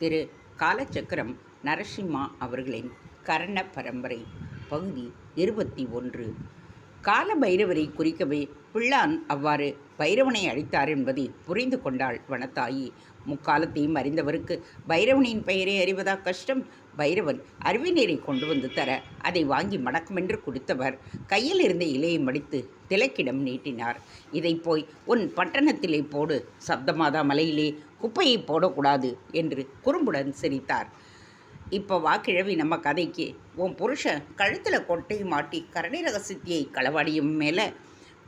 திரு. காலச்சக்கரம் நரசிம்மா அவர்களின் கர்ண பரம்பரை பகுதி இருபத்தி ஒன்று. கால பைரவரை குறிக்கவே பிள்ளான் அவ்வாறு பைரவனை அழித்தார் என்பதை புரிந்து கொண்டாள் வனத்தாயி. முக்காலத்தையும் அறிந்தவருக்கு பைரவனின் பெயரை அறிவதா கஷ்டம்? பைரவன் அருவிநீரை கொண்டு வந்து தர அதை வாங்கி மடக்கமென்று கொடுத்தவர் கையில் இருந்த இலையை மடித்து திலக்கிடம் நீட்டினார். இதை போய் உன் பட்டணத்திலே போடு சப்தமாதா மலையிலே குப்பையை போடக்கூடாது என்று குறும்புடன் சிரித்தார். இப்போ வாக்கிழவி நம்ம கதைக்கு. உன் புருஷன் கழுத்தில் கொட்டை மாட்டி கரணை ரகசியத்தியை களவாடியும் மேலே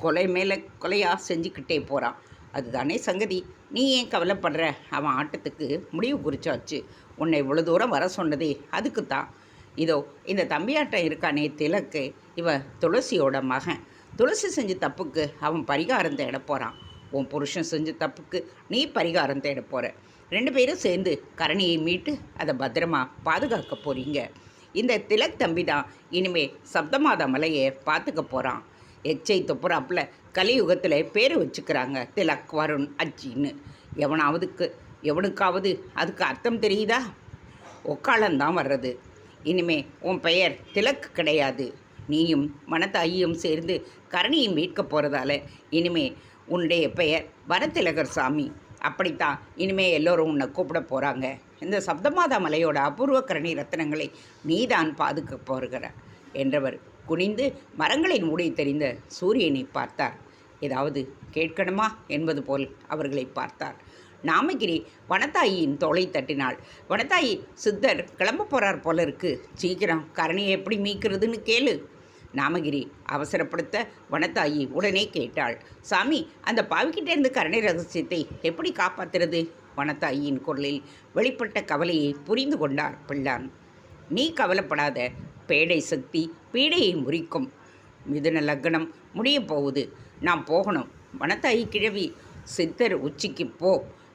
கொலை மேலே கொலையாக செஞ்சுக்கிட்டே போகிறான் அதுதானே சங்கதி. நீ ஏன் கவலைப்படுற? அவன் ஆட்டத்துக்கு முடிவு குறிச்சாச்சு. உன்னை இவ்வளோ தூரம் வர சொன்னதே அதுக்கு தான் இதோ இந்த தம்பியாட்டம் இருக்கானே திலக்கு. இவ துளசியோட மகன். துளசி செஞ்ச தப்புக்கு அவன் பரிகாரம் தேட போகிறான் உன் புருஷன் செஞ்ச தப்புக்கு நீ பரிகாரம் தேட போகிற ரெண்டு பேரும் சேர்ந்து கரணியை மீட்டு அதை பத்திரமா பாதுகாக்க போகிறீங்க இந்த திலக் தம்பி தான் இனிமே சப்தமாத மலையை பார்த்துக்க போகிறான் எச்சை துப்புறாப்புல கலியுகத்தில் பேர் வச்சுக்கிறாங்க. திலக் வருண் அச்சின்னு எவனாவதுக்கு எவனுக்காவது அதுக்கு அர்த்தம் தெரியுதா? ஒக்காலந்தான் வர்றது. இனிமே உன் பெயர் திலக் கிடையாது. நீயும் மனத்தாயியும் சேர்ந்து கரணியும் மீட்க போகிறதால இனிமே உன்னுடைய பெயர் வரத்திலகர் சாமி. அப்படித்தான் இனிமே எல்லோரும் உன்னை கூப்பிட போகிறாங்க இந்த சப்தமாதா மலையோட அபூர்வ கரணி ரத்தினங்களை நீதான் பாதுக்க போகிற என்றவர் குனிந்து மரங்களின் மூடி தெரிந்த சூரியனை பார்த்தார். ஏதாவது கேட்கணுமா என்பது போல் அவர்களை பார்த்தார். நாமகிரி வனத்தாயின் தோலை தட்டினாள். வனத்தாயி சித்தர் கிளம்ப போகிறார் போல இருக்கு சீக்கிரம் கரணியை எப்படி மீக்கிறதுன்னு கேளு. நாமகிரி அவசரப்படுத்த வனத்தாயி உடனே கேட்டாள். சாமி அந்த பாவிக்கிட்டேருந்து கருணை ரகசியத்தை எப்படி காப்பாத்துறது? வனத்தாயின் குரலில் வெளிப்பட்ட கவலையை புரிந்து கொண்டார் பிள்ளான். நீ கவலைப்படாத. பேடை சக்தி பீடையை முறிக்கும். மிதுன லக்னம் முடிய போகுது. நான் போகணும். வனத்தாயி கிழவி சித்தர் உச்சிக்கு போ.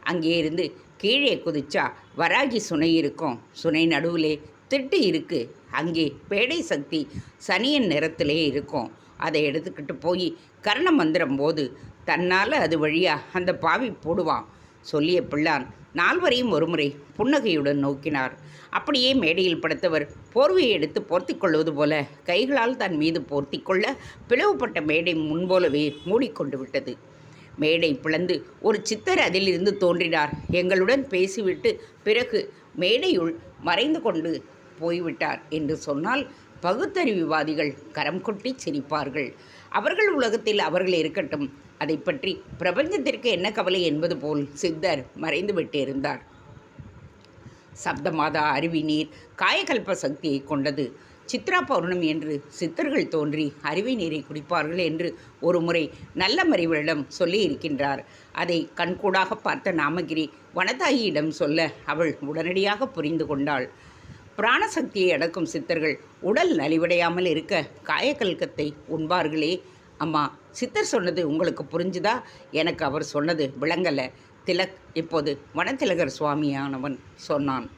அங்கே இருந்து கீழே குதிச்சா வராகி சுனை இருக்கும். சுனை நடுவிலே திட்டு இருக்கு. அங்கே பேடை சக்தி சனியின் நிறத்திலே இருக்கும். அதை எடுத்துக்கிட்டு போய் கர்ண மந்திரம் போது தன்னால் அது வழியாக அந்த பாவி போடுவான். சொல்லிய பிள்ளான் நால்வரையும் ஒருமுறை புன்னகையுடன் நோக்கினார். அப்படியே மேடையில் படுத்தவர் போர்வையை எடுத்து போர்த்தி கொள்வது போல கைகளால் தன் மீது போர்த்தி கொள்ள பிளவுபட்ட மேடை முன்போலவே மூடிக்கொண்டு விட்டது. மேடை பிளந்து ஒரு சித்தர் அதிலிருந்து தோன்றினார். எங்களுடன் பேசிவிட்டு பிறகு மேடையுள் மறைந்து கொண்டு போய்விட்டார் என்று சொன்னால் பகுத்தறிவுவாதிகள் கரம் கொட்டி சிரிப்பார்கள். அவர்கள் உலகத்தில் அவர்கள் இருக்கட்டும். அதை பற்றி பிரபஞ்சத்திற்கு என்ன கவலை என்பது போல் சித்தர் மறைந்து விட்டிருந்தார். சப்தமாதா அருவி நீர் காயகல்ப சக்தியை கொண்டது. சித்ரா பௌர்ணமி என்று சித்தர்கள் தோன்றி அருவி நீரை குடிப்பார்கள் என்று ஒரு முறை நல்ல மறைவரிடம் சொல்லி இருக்கின்றார். அதை கண்கூடாக பார்த்த நாமகிரி வனதாயியிடம் சொல்ல அவள் உடனடியாக புரிந்து கொண்டாள். பிராணசக்தியை அடக்கும் சித்தர்கள் உடல் நலிவடையாமல் இருக்க காயக்கல்கத்தை உண்பார்களே. அம்மா சித்தர் சொன்னது உங்களுக்கு புரிஞ்சுதா? எனக்கு அவர் சொன்னது விளங்கலை. திலக் இப்போது வனத்திலகர் சுவாமியானவன் சொன்னான்.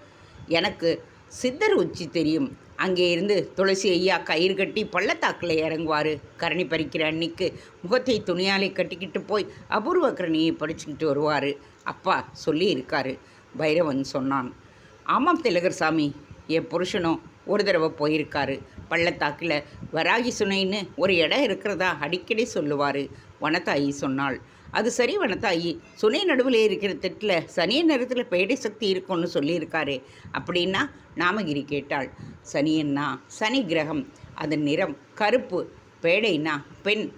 எனக்கு சித்தர் உச்சி தெரியும். அங்கே இருந்து துளசி ஐயா கயிறு கட்டி பள்ளத்தாக்கில் இறங்குவார். கரணி பறிக்கிற அன்னைக்கு முகத்தை துணியாலே கட்டிக்கிட்டு போய் அபூர்வ கரணியை பறிச்சுக்கிட்டு வருவார். அப்பா சொல்லி இருக்காரு பைரவன் சொன்னான். ஆமாம் திலகர் சாமி என் புருஷனும் ஒரு தடவை போயிருக்காரு. பள்ளத்தாக்கில் வராகி சுனைன்னு ஒரு இடம் இருக்கிறதா? அடிக்கடி சொல்லுவார் வனத்தாயி சொன்னாள். அது சரி வனத்தாயி சுனை நடுவில் இருக்கிற திட்டில் சனிய நேரத்தில் பேடை சக்தி இருக்கும்னு சொல்லியிருக்காரு அப்படின்னா நாமகிரி கேட்டாள். சனியன்னா சனி கிரகம் அதன் நிறம் கருப்பு பேடைனா பெண்.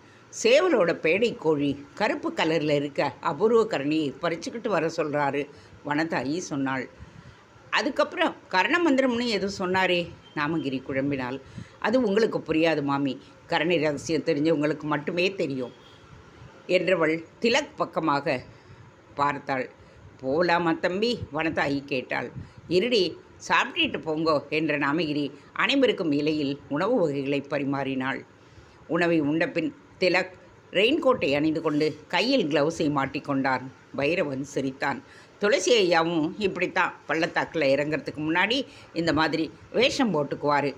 சேவலோட பேடை கோழி கருப்பு கலரில் இருக்க அபூர்வ கரணியை பறிச்சுக்கிட்டு வர சொல்கிறாரு வனதாயி சொன்னாள். அதுக்கப்புறம் கர்ண மந்திரம்னு எதுவும் சொன்னாரே நாமகிரி குழம்பினால். அது உங்களுக்கு புரியாது மாமி. கரணி ரகசியம் தெரிஞ்சவங்களுக்கு மட்டுமே தெரியும். என்றவள் திலக் பக்கமாக பார்த்தாள். போலாமா தம்பி? வனதாயி கேட்டாள். இருடி சாப்பிட்டுட்டு போங்கோ என்ற நாமகிரி அனைவருக்கும் இலையில் உணவு வகைகளை பரிமாறினாள். உணவை உண்டபின் திலக் ரெயின்கோட்டை அணிந்து கொண்டு கையில் கிளவுஸை மாட்டிக்கொண்டான். பைரவன் சிரித்தான். துளசி ஐயாவும் இப்படித்தான் பள்ளத்தாக்கில் இறங்கிறதுக்கு முன்னாடி இந்த மாதிரி வேஷம் போட்டுக்குவார்.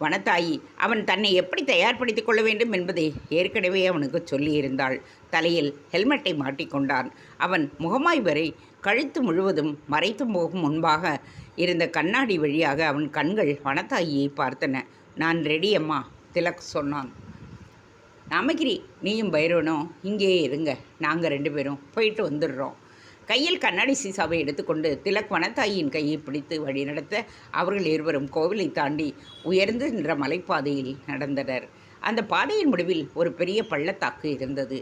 வனத்தாயி அவன் தன்னை எப்படி தயார்படுத்திக் கொள்ள வேண்டும் என்பதை ஏற்கனவே அவனுக்கு சொல்லியிருந்தாள். தலையில் ஹெல்மெட்டை மாட்டிக்கொண்டான் அவன் முகமாய் வரை கழுத்து முழுவதும் மறைத்து போகும் முன்பாக இருந்த கண்ணாடி வழியாக அவன் கண்கள் வனத்தாயியை பார்த்தன. நான் ரெடி அம்மா திலக் சொன்னான். நாமகிரி நீயும் பைரவனும் இங்கேயே இருங்க. நாங்கள் ரெண்டு பேரும் போயிட்டு வந்துடுறோம். கையில் கண்ணாடி சீசாவை எடுத்துக்கொண்டு திலக் வனத்தாயின் கையை பிடித்து வழிநடத்த அவர்கள் இருவரும் கோவிலை தாண்டி உயர்ந்து நின்ற மலைப்பாதையில் நடந்தனர். அந்த பாதையின் முடிவில் ஒரு பெரிய பள்ளத்தாக்கு இருந்தது.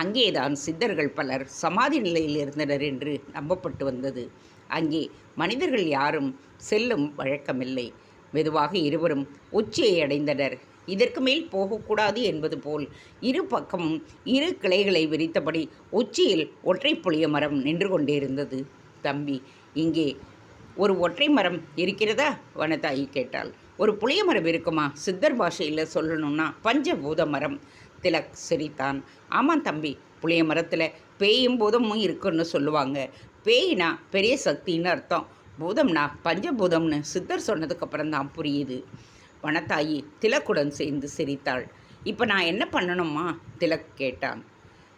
அங்கேதான் சித்தர்கள் பலர் சமாதி நிலையில் இருந்தனர் என்று நம்பப்பட்டு வந்தது. அங்கே மனிதர்கள் யாரும் செல்லும் வழக்கமில்லை. மெதுவாக இருவரும் உச்சியை அடைந்தனர். இதற்கு மேல் போகக்கூடாது என்பது போல் இரு பக்கமும் இரு கிளைகளை விரித்தபடி உச்சியில் ஒற்றை புளிய மரம் நின்று கொண்டிருந்தது தம்பி இங்கே ஒரு ஒற்றை மரம் இருக்கிறதா? வனதாயி கேட்டாள். ஒரு புளிய மரம் இருக்குமா? சித்தர் பாஷையில் சொல்லணும்னா பஞ்சபூத மரம். திலக் சிரித்தான். ஆமாம் தம்பி புளிய மரத்தில் பேயும் பூதமும் இருக்குன்னு சொல்லுவாங்க. பேயினா பெரிய சக்தின்னு அர்த்தம். பூதம்னா பஞ்சபூதம்னு சித்தர் சொன்னதுக்கப்புறம் தான் புரியுது. வனத்தாயி திலக்குடன் சேர்ந்து சிரித்தாள். இப்போ நான் என்ன பண்ணணுமா திலக் கேட்டான்.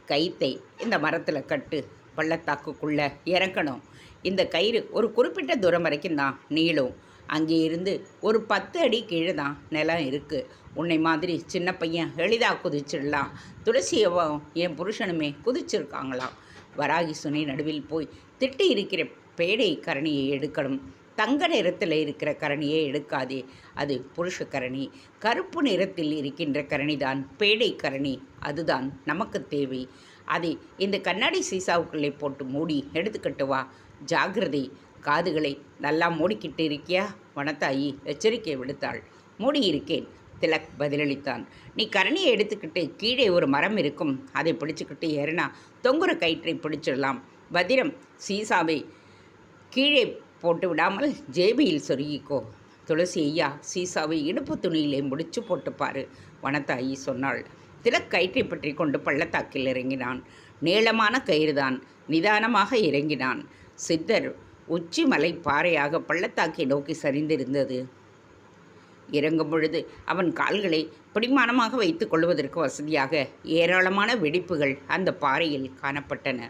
கைத்தை இந்த மரத்தில் கட்டு. பள்ளத்தாக்குக்குள்ளே இறக்கணும். இந்த கயிறு ஒரு குறிப்பிட்ட தூரம் வரைக்கும் தான் நீளும். அங்கே இருந்து ஒரு பத்து அடி கீழே தான் நிலம் இருக்குது உன்னை மாதிரி சின்ன பையன் எளிதாக குதிச்சிடலாம். துளசியவும் என் புருஷனுமே குதிச்சிருக்காங்களாம். வராகி சுனை நடுவில் போய் திட்டி இருக்கிற பேடை கரணியை எடுக்கணும். தங்க நிறத்தில் இருக்கிற கரணியை எடுக்காதே. அது புருஷ கரணி. கருப்பு நிறத்தில் இருக்கின்ற கரணி தான் பேடை கரணி. அதுதான் நமக்கு தேவை. அதை இந்த கண்ணாடி சீசாவுக்குள்ளே போட்டு மூடி எடுத்துக்கிட்டு வா. ஜாகிரதை. காதுகளை நல்லா மூடிக்கிட்டு இருக்கியா? வனத்தாயி எச்சரிக்கை விடுத்தாள். மூடியிருக்கேன். திலக் பதிலளித்தான். நீ கரணியை எடுத்துக்கிட்டு கீழே ஒரு மரம் இருக்கும். அதை பிடிச்சிக்கிட்டு ஏறினா தொங்குற கயிற்றை பிடிச்சிடலாம். பத்திரம் சீசாவை கீழே போட்டு விடாமல் ஜேபியில் சொருகிக்கோ. துளசி ஐயா சீசாவை இடுப்பு துணியிலே முடிச்சு போட்டுப்பாரு வனத்தாயி சொன்னாள். திலக் கயிற்றை பற்றி கொண்டு பள்ளத்தாக்கில் இறங்கினான். நீளமான கயிறுதான் நிதானமாக இறங்கினான். சித்தர் உச்சி மலை பாறையாக பள்ளத்தாக்கை நோக்கி சரிந்திருந்தது. இறங்கும் பொழுது அவன் கால்களை பிடிமானமாக வைத்துக் கொள்வதற்கு வசதியாக ஏராளமான வெடிப்புகள் அந்த பாறையில் காணப்பட்டன.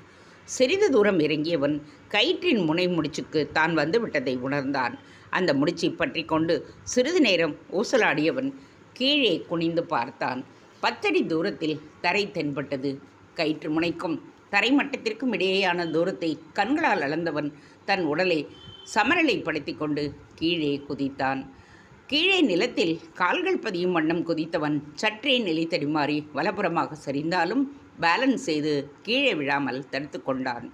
சிறிது தூரம் இறங்கியவன் கயிற்றின் முனை முடிச்சுக்கு தான் வந்துவிட்டதை உணர்ந்தான். அந்த முடிச்சை பற்றி கொண்டு சிறிது நேரம் ஊசலாடியவன் கீழே குனிந்து பார்த்தான். பத்தடி தூரத்தில் தரை தென்பட்டது. கயிற்று முனைக்கும் தரை மட்டத்திற்கும் இடையேயான தூரத்தை கண்களால் அளந்தவன் தன் உடலை சமநிலைப்படுத்தி கொண்டு கீழே குதித்தான். கீழே நிலத்தில் கால்கள் பதியும் வண்ணம் குதித்தவன் சற்றே நிலை தடுமாறி வலப்புறமாக சரிந்தாலும் பேலன்ஸ் செய்து கீழே விழாமல் தடுத்து கொண்டான்.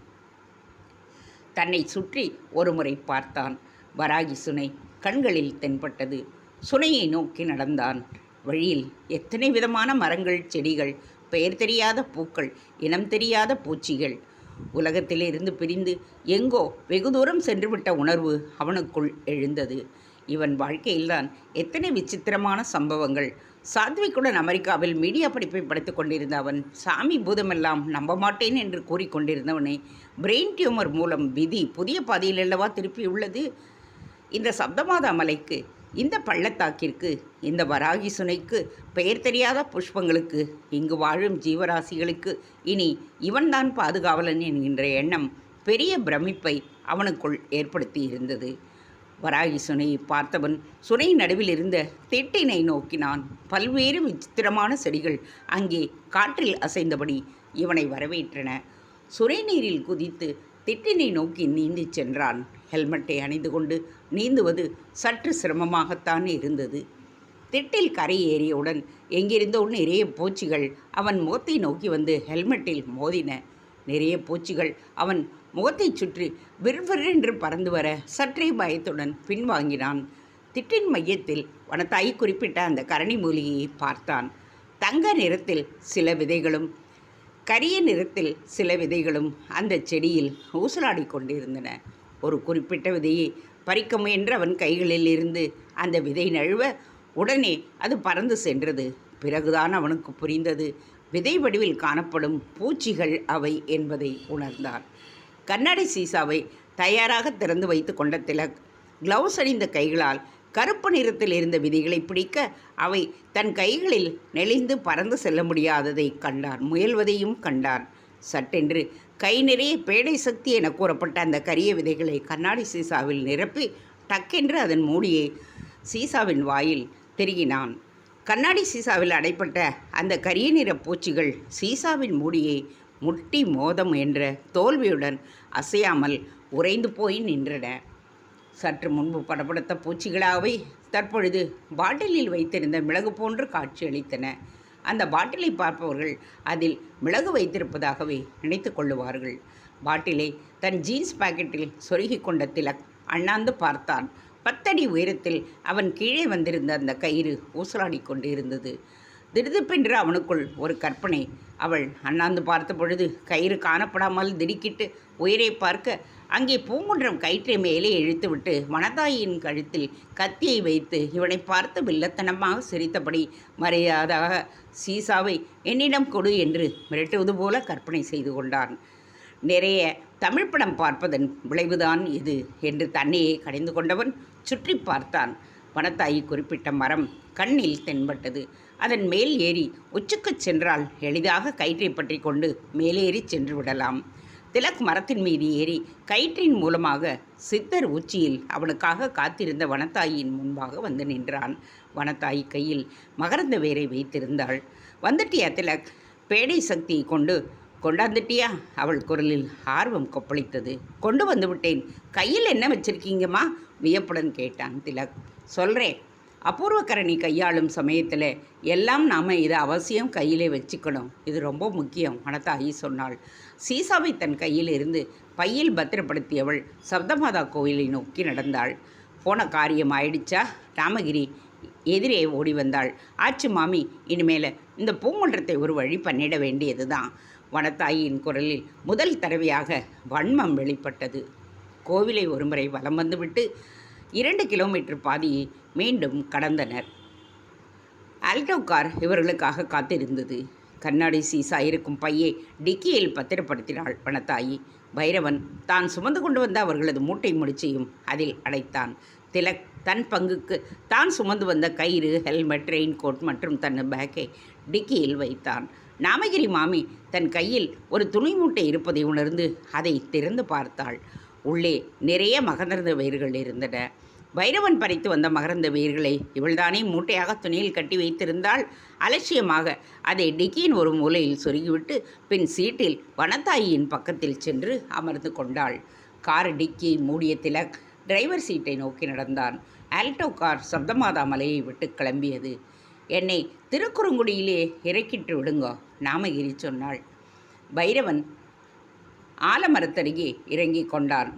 தன்னை சுற்றி ஒருமுறை பார்த்தான். வராகி சுனை கண்களில் தென்பட்டது. சுனையை நோக்கி நடந்தான். வழியில் எத்தனை விதமான மரங்கள் செடிகள் பெயர் தெரியாத பூக்கள் இனம் தெரியாத பூச்சிகள். உலகத்திலிருந்து பிரிந்து எங்கோ வெகு தூரம் சென்றுவிட்ட உணர்வு அவனுக்குள் எழுந்தது. இவன் வாழ்க்கையில்தான் எத்தனை விசித்திரமான சம்பவங்கள் சாத்விக்குடன் அமெரிக்காவில் மீடியா படிப்பை படித்துக் கொண்டிருந்த அவன் சாமி பூதமெல்லாம் நம்ப மாட்டேன் என்று கூறிக்கொண்டிருந்தவனை பிரெயின் டியூமர் மூலம் விதி புதிய பாதையில் அல்லவா திருப்பியுள்ளது? இந்த சப்தமாதா மலைக்கு இந்த பள்ளத்தாக்கிற்கு இந்த வராகி சுனைக்கு பெயர் தெரியாத புஷ்பங்களுக்கு இங்கு வாழும் ஜீவராசிகளுக்கு இனி இவன்தான் பாதுகாவலன் என்கின்ற எண்ணம் பெரிய பிரமிப்பை அவனுக்குள் ஏற்படுத்தி இருந்தது வராகி சுனையை பார்த்தவன் சுனை நடுவில் இருந்த திட்டினை நோக்கினான். பல்வேறு விசித்திரமான செடிகள் அங்கே காற்றில் அசைந்தபடி இவனை வரவேற்றன. சுனை நீரில் குதித்து திட்டினை நோக்கி நீந்தி சென்றான். ஹெல்மெட்டை அணிந்து கொண்டு நீந்துவது சற்று சிரமமாகத்தான் இருந்தது. திட்டில் கரை ஏறியவுடன் எங்கிருந்தோ நிறைய பூச்சிகள் அவன் முகத்தை நோக்கி வந்து ஹெல்மெட்டில் மோதின. நிறைய பூச்சிகள் அவன் முகத்தைச் சுற்றி விறுவிறென்று பறந்து வர சற்றே பயத்துடன் பின்வாங்கினான். திட்டின் மையத்தில் வனத்தாய் குறிப்பிட்ட அந்த கரணி மூலிகையை பார்த்தான். தங்க நிறத்தில் சில விதைகளும் கரிய நிறத்தில் சில விதைகளும் அந்த செடியில் ஊசலாடி கொண்டிருந்தன. ஒரு குறிப்பிட்ட விதையை பறிக்க முயன்ற அவன் கைகளில் இருந்து அந்த விதை நழுவ உடனே அது பறந்து சென்றது. பிறகுதான் அவனுக்கு புரிந்தது விதை வடிவில் காணப்படும் பூச்சிகள் அவை என்பதை உணர்ந்தான். கண்ணாடி சீசாவை தயாராக திறந்து வைத்து கொண்ட திலக் கிளவுஸ் அணிந்த கைகளால் கருப்பு நிறத்தில் இருந்த விதிகளை பிடிக்க அவை தன் கைகளில் நெளிந்து பறந்து செல்ல முடியாததை கண்டான் முயல்வதையும் கண்டான் சட்டென்று கை நிறைய பேடை சக்தி என கூறப்பட்ட அந்த கரிய விதைகளை கண்ணாடி சீசாவில் நிரப்பி டக்கென்று அதன் மூடியை சீசாவின் வாயில் திருகினான். கண்ணாடி சீசாவில் அடைப்பட்ட அந்த கரிய நிற பூச்சிகள் சீசாவின் மூடியை முட்டி மோதம் என்ற தோல்வியுடன் அசையாமல் உறைந்து போய் நின்றன. சற்று முன்பு படப்படுத்த பூச்சிகளாவை தற்பொழுது பாட்டிலில் வைத்திருந்த மிளகு போன்று காட்சியளித்தன. அந்த பாட்டிலை பார்ப்பவர்கள் அதில் மிளகு வைத்திருப்பதாகவே நினைத்து கொள்ளுவார்கள். பாட்டிலை தன் ஜீன்ஸ் பாக்கெட்டில் சொருகி கொண்ட திலக் அண்ணாந்து பார்த்தான். பத்தடி உயரத்தில் அவன் கீழே வந்திருந்த அந்த கயிறு ஊசலாடி கொண்டு இருந்தது திடுதிப்பென்று அவனுக்குள் ஒரு கற்பனை. அவள் அண்ணாந்து பார்த்த பொழுது கயிறு காணப்படாமல் திடுக்கிட்டு உயிரை பார்க்க அங்கே பூங்குன்றம் கயிற்றை மேலே இழுத்துவிட்டு வனதாயின் கழுத்தில் கத்தியை வைத்து இவனை பார்த்து வில்லத்தனமாக சிரித்தபடி மரியாதாக சீசாவை என்னிடம் கொடு என்று மிரட்டுவது போல கற்பனை செய்து கொண்டான். நிறைய தமிழ் படம் பார்ப்பதன் விளைவுதான் இது என்று தன்னையே கடைந்து கொண்டவன் சுற்றி பார்த்தான். வனத்தாயி குறிப்பிட்ட மரம் கண்ணில் தென்பட்டது. அதன் மேல் ஏறி உச்சுக்குச் சென்றால் எளிதாக கயிற்றை பற்றி கொண்டு மேலேறி சென்று விடலாம். திலக் மரத்தின் மீது ஏறி கயிற்றின் மூலமாக சித்தர் உச்சியில் அவனுக்காக காத்திருந்த வனத்தாயின் முன்பாக வந்து நின்றான். வனத்தாய் கையில் மகரந்த வேரை வைத்திருந்தாள். வந்துட்டியா திலக்? பேடை சக்தியை கொண்டு கொண்டாந்துட்டியா? அவள் குரலில் ஆர்வம் கொப்பளித்தது. கொண்டு வந்து விட்டேன். கையில் என்ன வச்சிருக்கீங்கம்மா? வியப்புடன் கேட்டான் திலக். சொல்கிறேன் அபூர்வக்கரணி கையாளும் சமயத்தில் எல்லாம் நாம் இதை அவசியம் கையிலே வச்சுக்கணும். இது ரொம்ப முக்கியம். மனத்தாயி சொன்னாள். சீசாவை தன் கையில் இருந்து பையில் பத்திரப்படுத்தியவள் சப்தமாதா கோவிலை நோக்கி நடந்தாள். போன காரியம் ஆயிடுச்சா? ராமகிரி எதிரே ஓடி வந்தாள். ஆச்சு மாமி இனிமேல் இந்த பூங்குன்றத்தை ஒரு வழி பண்ணிட வேண்டியது தான் வனத்தாயின் குரலில் முதல் தடவையாக வன்மம் வெளிப்பட்டது. கோவிலை ஒருமுறை வலம் வந்துவிட்டு இரண்டு கிலோமீட்டர் பாதி மீண்டும் கடந்தனர். ஆல்டோ கார் இவர்களுக்காக காத்திருந்தது. கண்ணாடி சீசா இருக்கும் பையை டிக்கியில் பத்திரப்படுத்தினாள் வனத்தாயி. பைரவன் தான் சுமந்து கொண்டு வந்த அவர்களது மூட்டை முடிச்சையும் அதில் அடைத்தான். திலக் தன் பங்குக்கு தான் சுமந்து வந்த கயிறு ஹெல்மெட் ரெயின் கோட் மற்றும் தன் பேக்கை டிக்கியில் வைத்தான். நாமகிரி மாமி தன் கையில் ஒரு துணி மூட்டை இருப்பதை உணர்ந்து அதை திறந்து பார்த்தாள். உள்ளே நிறைய மகந்திருந்த வயிறுகள் இருந்தன. பைரவன் பறித்து வந்த மகரந்த வீரர்களை இவள்தானே மூட்டையாக துணியில் கட்டி வைத்திருந்தால் அலட்சியமாக அதை டிக்கியின் ஒரு மூலையில் சொருகிவிட்டு பின் சீட்டில் வனத்தாயின் பக்கத்தில் சென்று அமர்ந்து கொண்டாள். கார் டிக்கி மூடிய திலக் டிரைவர் சீட்டை நோக்கி நடந்தான். ஆல்டோ கார் சப்தமாதா மலையை விட்டு கிளம்பியது. என்னை திருக்குறுங்குடியிலே இறக்கிட்டு விடுங்கோ நாமகிரி சொன்னாள். பைரவன் ஆலமரத்தருகே இறங்கிக் கொண்டான்.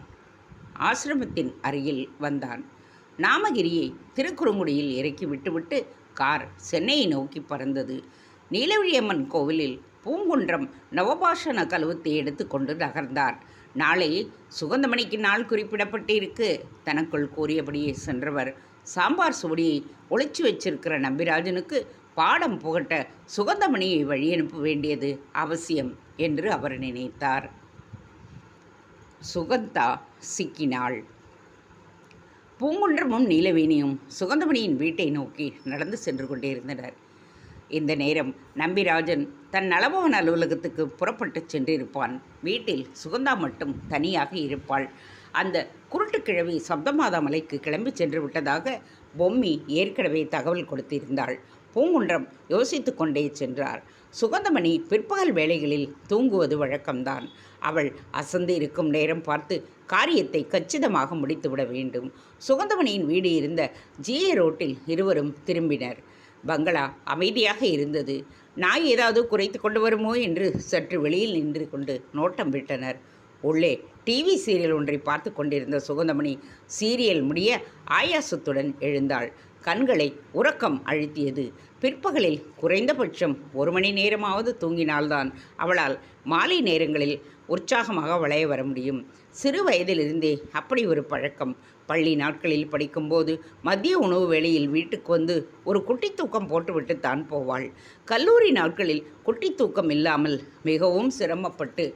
ஆசிரமத்தின் அருகில் வந்தான். நாமகிரியை திருக்குறுங்குடியில் இறக்கி விட்டுவிட்டு கார் சென்னையை நோக்கி பறந்தது. நீலவிழியம்மன் கோவிலில் பூங்குன்றம் நவபாஷண கழுவத்தை எடுத்துக்கொண்டு நகர்ந்தார். நாளை சுகந்தமணிக்கு நாள் குறிப்பிடப்பட்டிருக்கு. தனக்குள் கூறியபடியே சென்றவர் சாம்பார் சுவடியை ஒளிச்சு வச்சிருக்கிற நம்பிராஜனுக்கு பாடம் புகட்ட சுகந்தமணியை வழி அனுப்ப வேண்டியது அவசியம் என்று அவர் நினைத்தார். சுகந்தா சிக்கினாள். பூங்குன்றமும் நீலவேணியும் சுகந்தமணியின் வீட்டை நோக்கி நடந்து சென்று கொண்டிருந்தனர் இந்த நேரம் நம்பிராஜன் தன் நலபவன் அலுவலகத்துக்கு புறப்பட்டு சென்றிருப்பான். வீட்டில் சுகந்தா மட்டும் தனியாக இருப்பாள். அந்த குருட்டுக்கிழவி சப்தமாதா மலைக்கு கிளம்பி சென்று விட்டதாக பொம்மி ஏற்கனவே தகவல் கொடுத்திருந்தாள். பூங்குன்றம் யோசித்து கொண்டே சென்றார். சுகந்தமணி பிற்பகல் வேளைகளில் தூங்குவது வழக்கம்தான். அவள் அசந்து இருக்கும் நேரம் பார்த்து காரியத்தை கச்சிதமாக முடித்துவிட வேண்டும். சுகந்தமணியின் வீடு இருந்த ஜிஏ ரோட்டில் இருவரும் திரும்பினர். பங்களா அமைதியாக இருந்தது. நாய் ஏதாவது குறைத்து கொண்டு வருமோ என்று சற்று வெளியில் நின்று கொண்டு நோட்டம் விட்டனர். உள்ளே டிவி சீரியல் ஒன்றை பார்த்து கொண்டிருந்த சுகந்தமணி சீரியல் முடிய ஆயாசத்துடன் எழுந்தாள். கண்களை உறக்கம் அழுத்தியது. பிற்பகலில் குறைந்தபட்சம் ஒரு மணி நேரமாவது தூங்கினால்தான் அவளால் மாலை நேரங்களில் உற்சாகமாக வளைய வர முடியும். சிறு வயதிலிருந்தே அப்படி ஒரு பழக்கம். பள்ளி நாட்களில் படிக்கும்போது மதிய உணவு வேளையில் வீட்டுக்கு வந்து ஒரு குட்டி தூக்கம் போட்டுவிட்டு தான் போவாள். கல்லூரி நாட்களில் குட்டி தூக்கம் இல்லாமல் மிகவும் சிரமப்பட்டு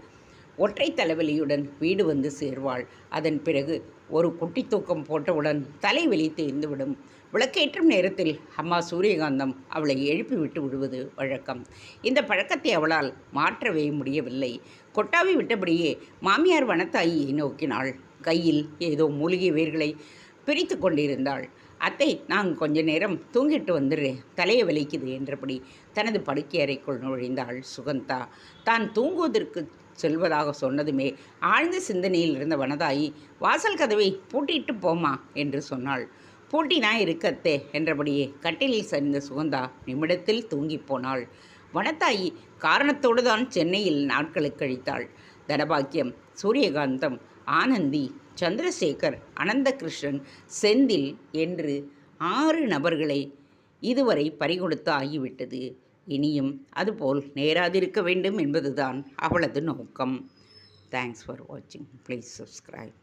ஒற்றை தலைவலியுடன் வீடு வந்து சேர்வாள். அதன் பிறகு ஒரு குட்டி தூக்கம் போட்டவுடன் தலைவலி தேர்ந்துவிடும் விளக்கேற்றும் நேரத்தில் அம்மா சூரியகாந்தம் அவளை எழுப்பி விட்டு விடுவது வழக்கம். இந்த பழக்கத்தை அவளால் மாற்றவே முடியவில்லை. கொட்டாவி விட்டபடியே மாமியார் வனத்தாயியை நோக்கினாள். கையில் ஏதோ மூலிகை வேர்களை பிரித்து கொண்டிருந்தாள். அத்தை நான் கொஞ்ச நேரம் தூங்கிட்டு வந்துடுறேன். தலையை வலிக்குது என்றபடி தனது படுக்கை அறைக்குள் நுழைந்தாள் சுகந்தா. தான் தூங்குவதற்கு சொல்வதாக சொன்னதுமே ஆழ்ந்த சிந்தனையில் இருந்த வனதாயி வாசல் கதவை பூட்டிட்டு போமா என்று சொன்னாள். பூட்டினா இருக்கத்தே என்றபடியே கட்டிலில் சரிந்த சுகந்தா நிமிடத்தில் தூங்கிப் போனாள். வனத்தாயி காரணத்தோடு தான் சென்னையில் நாட்களை கழித்தாள். தனபாக்கியம் சூரியகாந்தம் ஆனந்தி சந்திரசேகர் அனந்தகிருஷ்ணன் செந்தில் என்று ஆறு நபர்களை இதுவரை பறிகொடுத்து ஆகிவிட்டது. இனியும் அதுபோல் நேராதிருக்க வேண்டும் என்பதுதான் அவளது நோக்கம். தேங்க்ஸ் ஃபார் வாட்சிங் ப்ளீஸ் சப்ஸ்கிரைப்